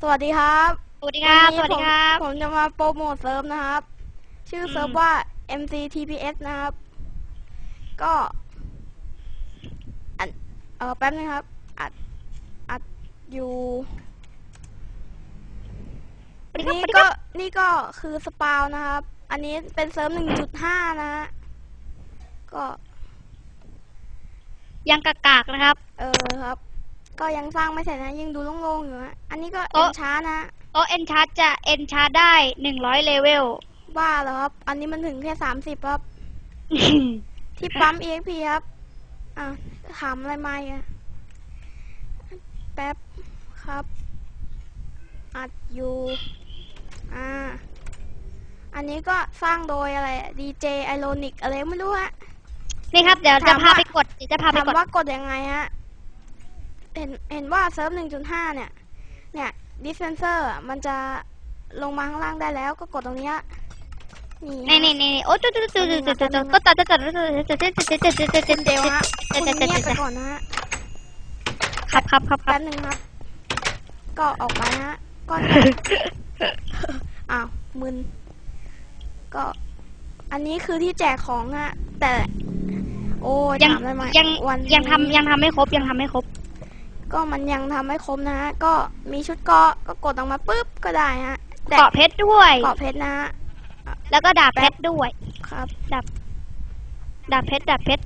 สวัสดีครับสวัสดีครับนสนี้วัสดีครับผมผมจะมาโปรโมทเซิร์ฟนะครับ ชื่อเซิร์ฟอืมว่า MCTPS นะครับ ก็อันเออแป๊บนึงครับ อัด อัดอยู่สวัสดีครับนี่สวัสดีคก็รับนี่ก็คือสปาวนะครับ อันนี้เป็นเซิร์ฟหนึ่งจุดห้านะฮะ ก็ ยังกากๆนะครับ เออครับ ก็ยังสร้างไม่เสร็จนะยังดูโล่งๆอยู่ฮะอันนี้ก็โอ๊ะเอ็นช้านะฮะโต๊ะเอนชาร์จะเอนชาร์ได้หนึ่งร้อยเลเวลบ้าแล้วครับ อันนี้มันถึงแค่สามสิบครับ ที่ปั๊ม EXP ครับ อะถามอะไรมาอะแป๊บครับ อัดอยู่ อ่า อันนี้ก็สร้างโดยอะไร DJ Ironic อะไรไม่รู้ฮะนี่ครับ เดี๋ยวจะถามพาว่าไปกดเดี๋ยวจะพาไปถามกดว่ากดยังไงฮะ เห็นเห็นว่าเซิร์ฟหนึ่งจุดห้าเนี่ย เนี่ย dispenser อะมันจะลงมาข้างล่างได้แล้วก็กดตรงเนี้ยนี่นี่ฮะนี่นี่โอ้จุดจุดจุดจุดจุดจุดจุดก็ตัดจุดจุดจุดจุดจุดจุดจุดจุดจุดจุดคุณเดวฮะจุคุดณจุดเงียบจุไปดก่อนนะฮะครับครับครับครัแป๊บบนึงครับ ก็ออกไปนะฮะก็อ้าวมึนก็อันนี้คือที่แจกของฮะแต่ โอ้ยยังถามได้ไหมยังวันยังนี้ทำยังทำไม่ครบยังทำไม่ครบ ก็มันยังทำไม่ครบนะฮะ ก็มีชุดเกราะก็กดออกมาปุ๊บก็ได้ฮะแต่เกาะเพชรด้วยเกราะเพชรนะฮะ แล้วก็ดาบเพชรด้วยครับดาบดาบเพชรดาบเพชร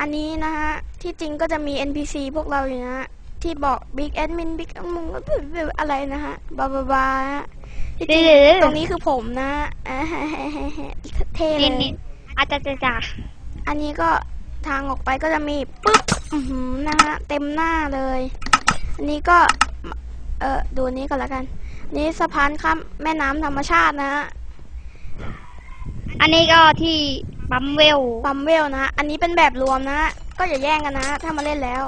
อันนี้นะฮะ ที่จริงก็จะมี NPC พวกเราอยู่นะฮะ ที่บอก Big Admin Big มุงอะไรนะฮะบาบาบาฮะที่จริงหรือตรงนี้คือผมนะฮะอ่าเท่เลนี่ยนี่อาจจะจะจะอันนี้ก็ทางออกไปก็จะมีปึ๊บ อือหือนะฮะเต็มหน้าเลย อันนี้ก็ เออดูอันนี้ก่อนแล้วกัน นี่สะพานข้ามแม่น้ำธรรมชาตินะฮะอันนี้ก็ที่ปั๊มเวลปั๊มเวลนะฮะอันนี้เป็นแบบรวมนะฮะก็อย่าแย่งกันนะฮะถ้ามาเล่นแล้ว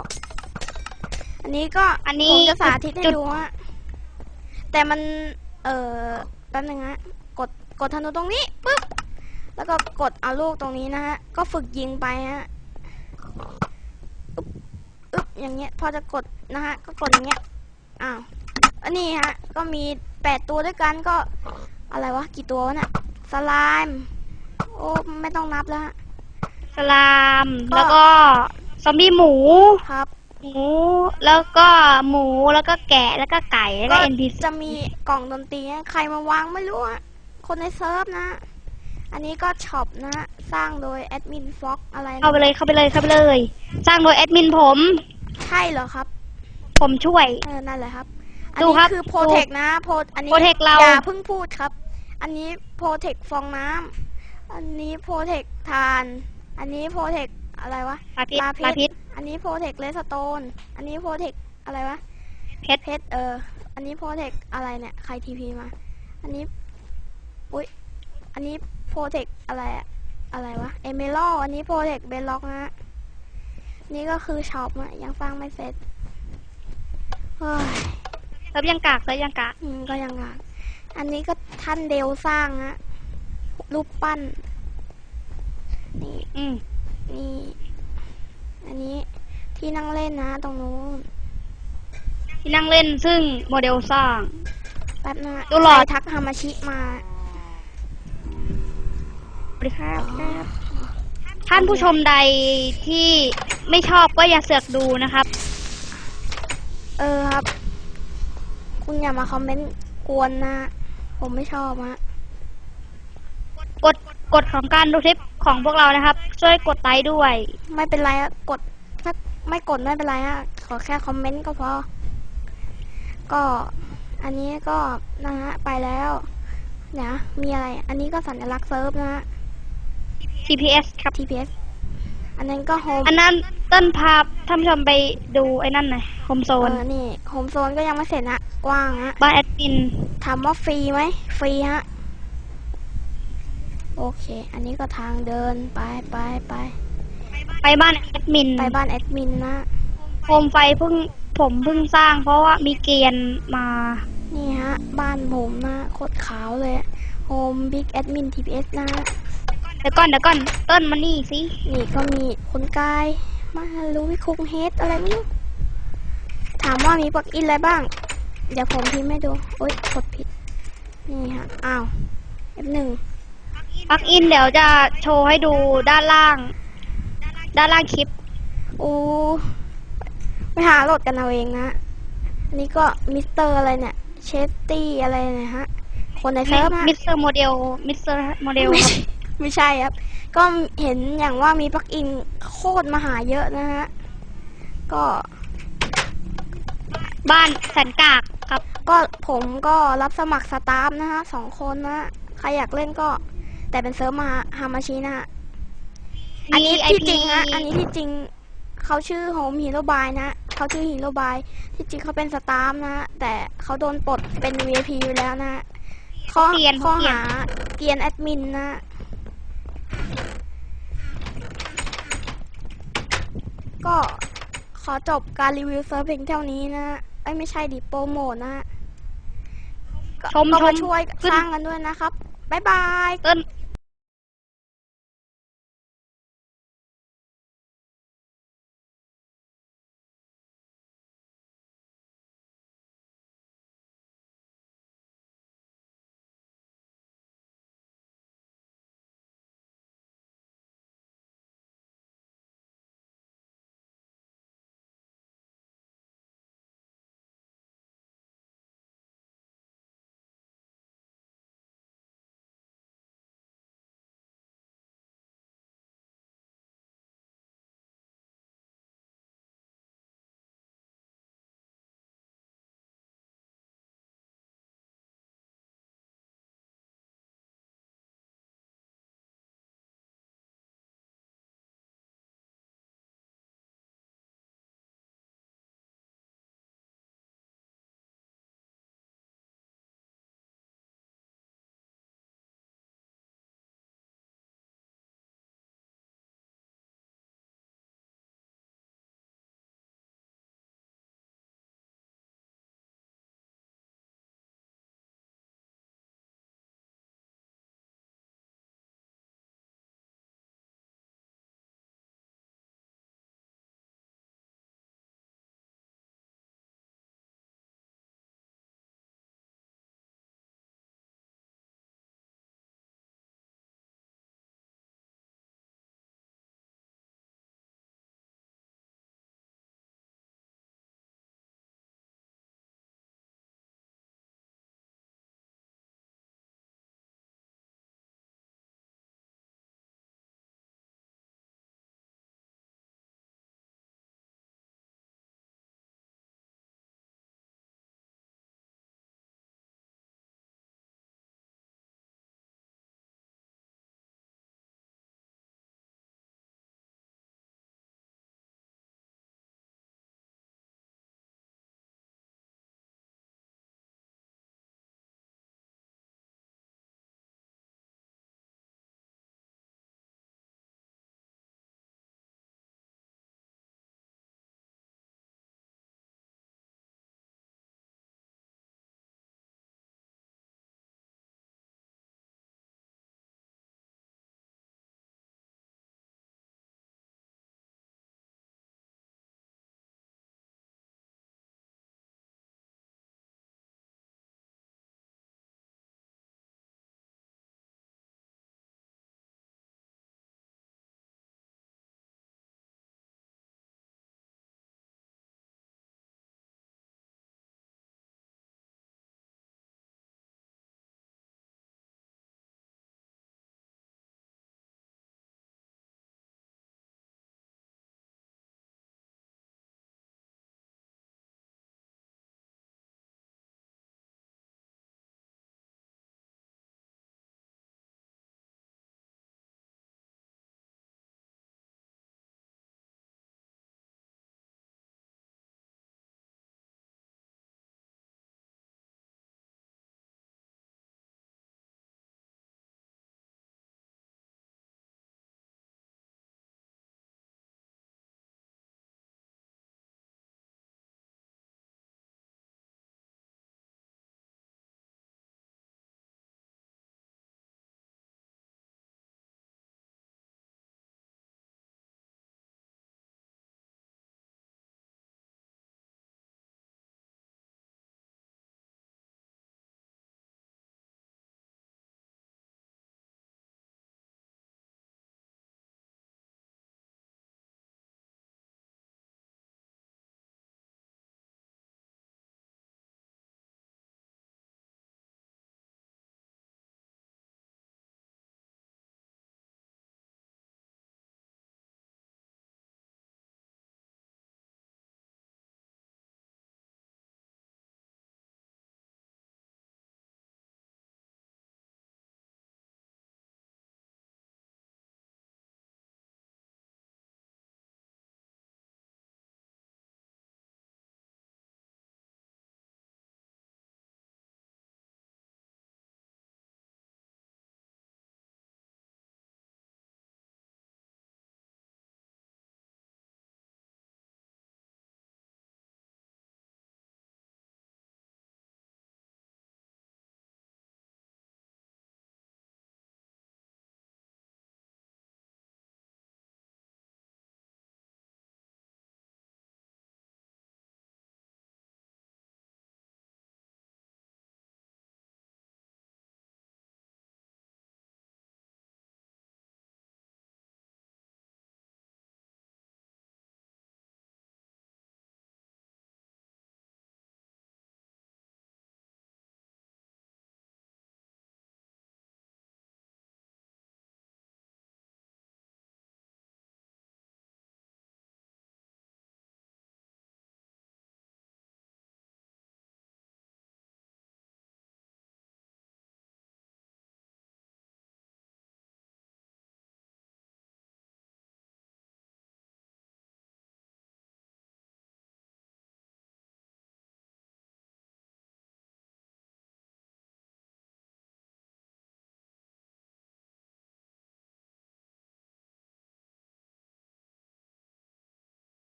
อันนี้ก็อันนี้ผมจะสาธิตให้จุดดูฮะแต่มัน เออแป๊บนึงฮะกดกดธนูตรงนี้ปึ๊บแล้วก็กดเอาลูกตรงนี้นะฮะก็ฝึกยิงไปฮะอึ๊บ อึ๊บอย่างเงี้ย พอจะกดนะฮะ ก็กดอย่างเงี้ย อ้าว อันนี้ฮะ ก็มีแปดตัวด้วยกันก็ อะไรวะ กี่ตัววะเนี่ยสไลม์ โอ้ ไม่ต้องนับแล้วฮะ สลาม ก็ แล้วก็ซอมบี้หมู ครับ หมู แล้วก็หมู แล้วก็แกะ แล้วก็ไก่ แล้วก็ก็ NPC จะมีกล่องดนตรีให้ใครมาวางไม่รู้อะคนในเซิร์ฟนะ อันนี้ก็ช็อปนะฮะสร้างโดยแอดมินฟ็อกอะไรนะเข้าไปเลย เข้าไปเลย เข้าไปเลย สร้างโดยแอดมินผม ใช่เหรอครับ ผมช่วย เออนั่นแหละครับ อันดูนี้ครับคือโปรเทคนะโพอันนี้ Protect เรา อย่าเพิ่งพูดครับ อันนี้โปรเทคฟองน้ำอันนี้โปรเทคทาน อันนี้โปรเทคอะไรวะ ลาพิษลาพิษ ลาพิษอันนี้โปรเทคเลสโตน อันนี้โปรเทคอะไรวะ เพชร เพชรเออ อันนี้โปรเทคอะไรเนี่ย ใครทีพีมา อันนี้ อุ้ย อันนี้โปรเทคอะไรอะอะไรวะ เอเมลอันนี้โปรเทคเบลล็อกนะฮะ นี่ก็คือช็อปอะยังฟังไม่เสร็จเฮ้ยเซิร์ฟยังกากเซิร์ฟยังกากอืมก็ยังงานอันนี้ก็ท่านเดลสร้างฮะรูปปั้น นี่ อืมนี่ อันนี้ที่นั่งเล่นนะ ตรงนู้นที่นั่งเล่นซึ่งโมเดลสร้าง แป๊บนะดูหลอดใครทักฮามาชิมาสวัสดีครับท่านผู้ชมใดที่ ไม่ชอบก็อย่าเสือกดูนะครับ เออครับ คุณอย่ามาคอมเมนต์กวนนะ ผมไม่ชอบฮะกดกฎของการดูคลิปของพวกเรานะครับ ช่วยกดไลค์ด้วย ไม่เป็นไรอะกดถ้าไม่กดไม่เป็นไรฮะขอแค่คอมเมนต์ก็พอ ก็อันนี้ก็นะฮะไปแล้วเนี่ยมีอะไร อันนี้ก็สัญลักษณ์เซิร์ฟนะฮะ TPS ครับ TPS อันนั้นก็โฮมอันนั้นต้นพาท่านผู้ชมไปดูไอ้นั่นหน่อยโฮมโซเอนอนี่โฮมโซนก็ยังไม่เสร็จนะกว้างฮะบ้านแอดมินถามว่าฟรีไหมฟรีฮะโอเค อันนี้ก็ทางเดินไปไปไปไปบ้านแอดมินไปบ้านแอดมินนะโคมไฟเพิ่งผมเพิ่งสร้าง เพราะว่ามีเกรียนมานี่ฮะ บ้านผมนะโคตรขาวเลยโฮมบิ๊กแอดมิน TPS นะ เดี๋ยวก่อนเดี๋ยวก่อนเต้นมานี่สินี่ก็มีคนกาย มาลูวิคุงเฮดอะไรไม่รู้ถามว่ามีปลักอินอะไรบ้าง เดี๋ยวผมพิมพ์ให้ดูโอ๊ยกดผิด นี่ฮะอ้าวเอฟหนึ่งปลั๊กอินเดี๋ยวจะโชว์ให้ดูด้านล่าง ด้านล่างคลิปอูไปหาโหลดกันเอาเองนะอันนี้ก็มิสเตอร์อะไรเนี่ย เชฟตี้อะไรเนี่ยฮะ คนในเซิร์ฟฮะมิสเตอร์โมเดลมิสเตอร์โมเดล ไม่ใช่ไม่ใช่ครับ ก็เห็นอย่างว่ามีปลั๊กอินโคตรมหาเยอะนะฮะ ก็ บ้านแสนกากครับ ก็ผมก็รับสมัครสตาฟนะฮะสองคนนะฮะใครอยากเล่นก็ แต่เป็นเซิร์ฟมาฮามาชินะฮะ อันนี้ที่จริงนะอันนี้ที่จริงเขาชื่อโฮมฮีโร่บายนะเขาชื่อฮีโร่บายที่จริงเขาเป็นสตาฟนะ แต่เขาโดนปลดเป็น VIP อยู่แล้วนะข้อเกรียนข้อเกรียนหาเกรียนแอดมินนะ ก็ขอจบการรีวิวเซิร์ฟเพียงเท่านี้นะเอ้ยไม่ใช่ดิโปรโมทนะก็ชมก็มาชมช่วยขึ้น สร้างกันด้วยนะครับ บ๊ายบายต้น